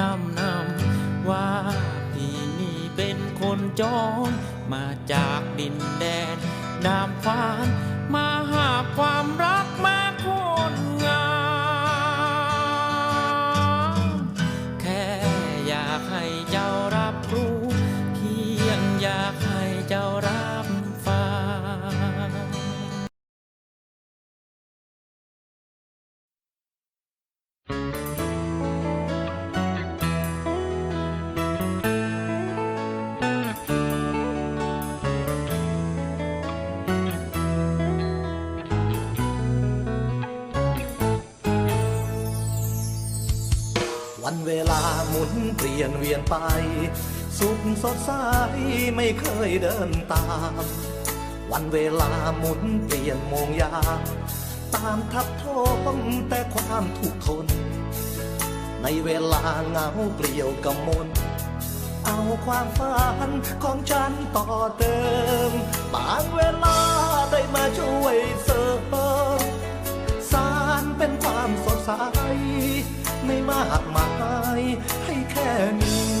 ลำนำว่าพี่นี่เป็นคนจอนมาจากดินแดนนามฟ้ามาหาความรักมาคนงามแค่อยากให้เจ้ารับรู้เพียงอยากให้เจ้ารับ วันเวลาหมุนเปลี่ยนเวียนไป สุขสดใสไม่เคยเดินตาม วันเวลาหมุนเปลี่ยนโมงยามตามทับท้องแต่ความทุกข์ทน ในเวลาเหงาเปลี่ยวกำมลเอาความฝันของฉันต่อเติม บางเวลาได้มาช่วยเสริมสารเป็นความสดใส ไม่มากมายให้แค่นี้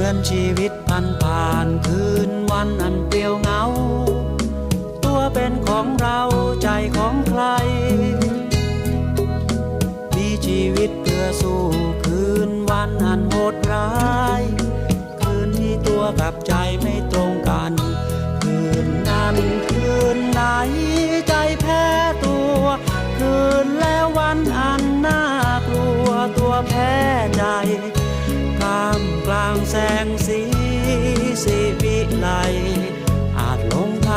มือนชีวิตพันผ่านคืนวันอันเปลี่ยวเหงา ตัวเป็นของเราใจของใคร มีชีวิตเพื่อสู้คืนวันอันโหดร้าย คืนที่ตัวกับใจไม่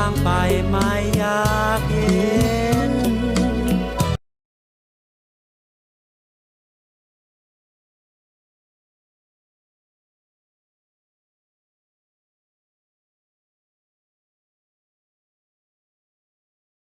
างทางไปไม่อยากเห็น